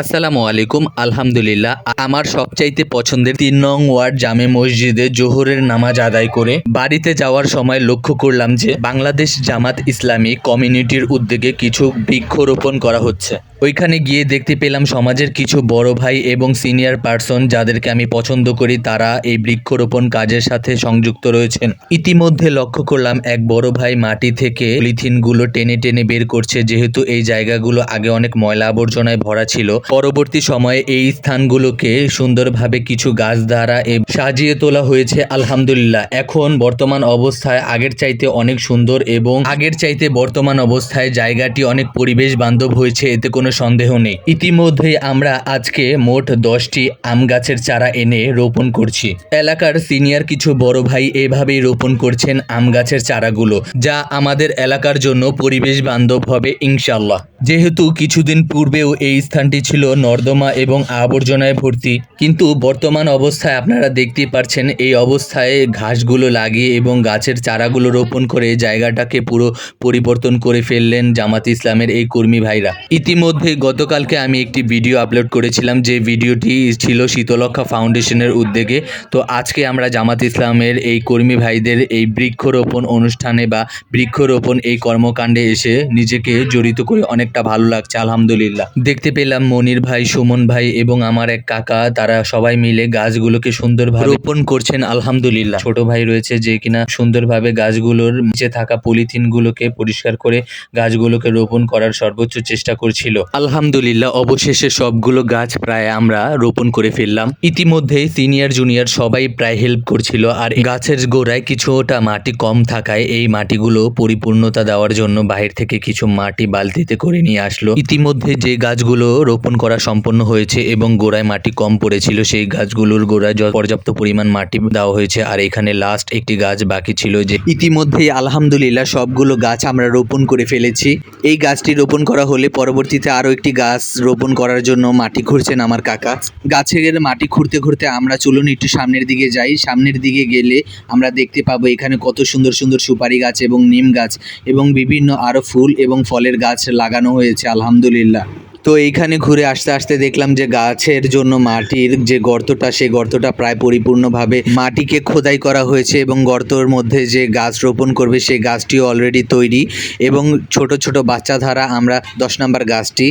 আসসালামু আলাইকুম, আলহামদুলিল্লাহ। আমার সবচাইতে পছন্দের তিন নং ওয়ার্ড জামে মসজিদে জোহরের নামাজ আদায় করে বাড়িতে যাওয়ার সময় লক্ষ্য করলাম যে বাংলাদেশ জামাত ইসলামী কমিউনিটির উদ্যোগে কিছু বৃক্ষরোপণ করা হচ্ছে। ওইখানে গিয়ে দেখতে পেলাম সমাজের কিছু বড় ভাই এবং সিনিয়র পার্সন যাদেরকে আমি পছন্দ করি, তারা এই বৃক্ষরোপণ কাজের সাথে সংযুক্ত রয়েছেন। ইতিমধ্যে লক্ষ্য করলাম এক বড় ভাই মাটি থেকে পলিথিনগুলো টেনে টেনে বের করছে, যেহেতু এই জায়গাগুলো আগে অনেক ময়লা আবর্জনায় ভরা ছিল। পরবর্তী সময়ে এই স্থানগুলোকে সুন্দরভাবে কিছু গাছ দ্বারা সাজিয়ে তোলা হয়েছে, আলহামদুলিল্লাহ। এখন বর্তমান অবস্থায় আগের চাইতে অনেক সুন্দর এবং আগের চাইতে বর্তমান অবস্থায় জায়গাটি অনেক পরিবেশ বান্ধব হয়েছে, এতে কোনো সন্দেহ নেই। ইতিমধ্যেই আমরা আজকে মোট দশটি আম গাছের চারা এনে রোপণ করছি। এলাকার সিনিয়র কিছু বড় ভাই এভাবেই রোপণ করছেন আম গাছের চারাগুলো, যা আমাদের এলাকার জন্য পরিবেশ বান্ধব হবে ইনশাল্লাহ যেহেতু কিছুদিন পূর্বেও এই স্থানটি ছিল নর্দমা এবং আবর্জনায় ভর্তি, কিন্তু বর্তমান অবস্থায় আপনারা দেখতেই পারছেন এই অবস্থায় ঘাসগুলো লাগিয়ে এবং গাছের চারাগুলো রোপণ করে জায়গাটাকে পুরো পরিবর্তন করে ফেললেন জামাত ইসলামের এই কর্মী ভাইরা। ইতিমধ্যে গতকালকে আমি একটি ভিডিও আপলোড করেছিলাম, যে ভিডিওটি ছিল শীতলক্ষা ফাউন্ডেশনের উদ্যোগে। তো আজকে আমরা জামাত ইসলামের এই কর্মী ভাইদের এই বৃক্ষরোপণ অনুষ্ঠানে বা বৃক্ষরোপণ এই কর্মকাণ্ডে এসে নিজেকে জড়িত করে অনেকটা ভালো লাগছে, আলহামদুলিল্লাহ। দেখতে পেলাম মনির ভাই, সুমন ভাই এবং আমার এক কাকা, তারা সবাই মিলে গাছগুলোকে সুন্দরভাবে রোপণ করছেন, আলহামদুলিল্লাহ। ছোট ভাই রয়েছে যে কিনা সুন্দরভাবে গাছগুলোর নিচে থাকা পলিথিনগুলোকে পরিষ্কার করে গাছগুলোকে রোপণ করার সর্বোচ্চ চেষ্টা করছিল। আলহামদুলিল্লাহ, অবশেষে সবগুলো গাছ প্রায় আমরা রোপণ করে ফেললাম। ইতিমধ্যে সিনিয়র, জুনিয়র সবাই প্রায় হেল্প করছিল আর গাছের গোড়ায় কিছুটা মাটি কম থাকায় এই মাটিগুলো পরিপূর্ণতা দেওয়ার জন্য বাইরে থেকে কিছু মাটি বালতিতে করে নিয়ে আসলো। ইতিমধ্যে যে গাছগুলো রোপণ করা সম্পন্ন হয়েছে এবং গোড়ায় মাটি কম পড়েছিল, সেই গাছগুলোর গোড়ায় পর্যাপ্ত পরিমাণ মাটি দেওয়া হয়েছে আর এখানে লাস্ট একটি গাছ বাকি ছিল যে ইতিমধ্যেই আলহামদুলিল্লাহ সবগুলো গাছ আমরা রোপণ করে ফেলেছি। এই গাছটি রোপণ করা হলে পরবর্তীতে আরও একটি গাছ রোপণ করার জন্য মাটি খুঁড়ছেন আমার কাকা। গাছের মাটি খুঁড়তে খুঁড়তে আমরা চলুন একটু সামনের দিকে যাই। সামনের দিকে গেলে আমরা দেখতে পাবো এখানে কত সুন্দর সুন্দর সুপারি গাছ এবং নিম গাছ এবং বিভিন্ন আরও ফুল এবং ফলের গাছ লাগানো হয়েছে, আলহামদুলিল্লাহ। তো এইখানে ঘুরে আসতে আসতে দেখলাম যে গাছের জন্য মাটির যে গর্তটা, সেই গর্তটা প্রায় পরিপূর্ণভাবে মাটিকে খোদাই করা হয়েছে এবং গর্তর মধ্যে যে গাছ রোপণ করবে, সেই গাছটিও অলরেডি তৈরি এবং ছোট ছোট বাচ্চা ধারা আমরা দশ নম্বর গাছটি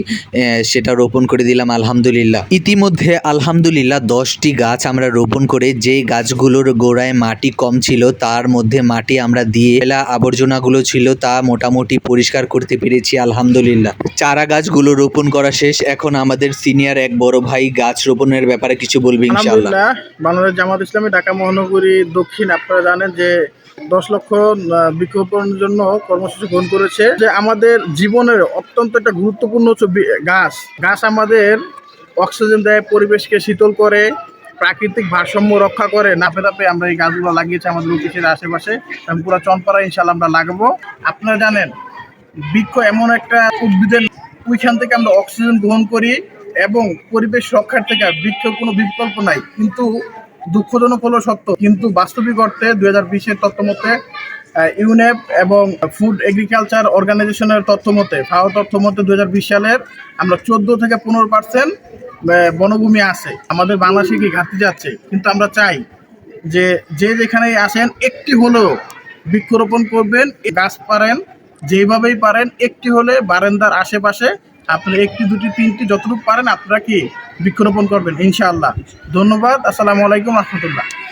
সেটা রোপণ করে দিলাম, আলহামদুলিল্লাহ। ইতিমধ্যে আলহামদুলিল্লাহ দশটি গাছ আমরা রোপণ করে যে গাছগুলোর গোড়ায় মাটি কম ছিল, তার মধ্যে মাটি আমরা দিয়ে এলা আবর্জনাগুলো ছিল, তা মোটামুটি পরিষ্কার করতে পেরেছি, আলহামদুলিল্লাহ। চারা গাছগুলো রোপণ করা শেষ। এখন আমাদের সিনিয়র এক বড় ভাই গাছ রোপণের ব্যাপারে কিছু বলবে ইনশাআল্লাহ। বাংলাদেশ জামাত ইসলামী ঢাকা মহানগরী দক্ষিণ, আপনারা জানেন যে দশ লক্ষ বৃক্ষরোপণের জন্য কর্মসূচি গ্রহণ করেছে। যে আমাদের জীবনের অত্যন্ত একটা গুরুত্বপূর্ণ হচ্ছে বি- গাছ। গাছ আমাদের অক্সিজেন দেয়, পরিবেশকে শীতল করে, প্রাকৃতিক ভারসাম্য রক্ষা করে। নাপে নাপে আমরা এই গাছগুলো লাগিয়েছি আমাদের অফিসের আশেপাশে। পুরো চনপাড়া ইনশাল্লাহ আমরা লাগাবো। আপনারা জানেন, বৃক্ষ এমন একটা উদ্ভিদের ওইখান থেকে আমরা অক্সিজেন গ্রহণ করি এবং পরিবেশ রক্ষার থেকে বৃক্ষ কোনো বিকল্প নাই। কিন্তু দুঃখজনক হলো সত্য, কিন্তু বাস্তবিক অর্থে দুই হাজার বিশের তথ্য মতে ইউনেপ এবং ফুড এগ্রিকালচার অর্গানাইজেশনের তথ্য মতে ফাও তথ্য মতে দু হাজার বিশ সালের আমরা চোদ্দ থেকে পনেরো পার্সেন্ট বনভূমি আছে। আমাদের বাংলাদেশে কি ঘাটতি যাচ্ছে? কিন্তু আমরা চাই যে যে যেখানেই আসেন, একটি হলেও বৃক্ষরোপণ করবেন গাছ পারেন যেভাবেই পারেন, একটি হলে বারান্দার আশেপাশে আপনি একটি, দুটি, তিনটি যতটুকু পারেন, আপনারা কি বৃক্ষরোপণ করবেন? ইনশাআল্লাহ। ধন্যবাদ। আসসালামু আলাইকুম রহমতুল্লাহ।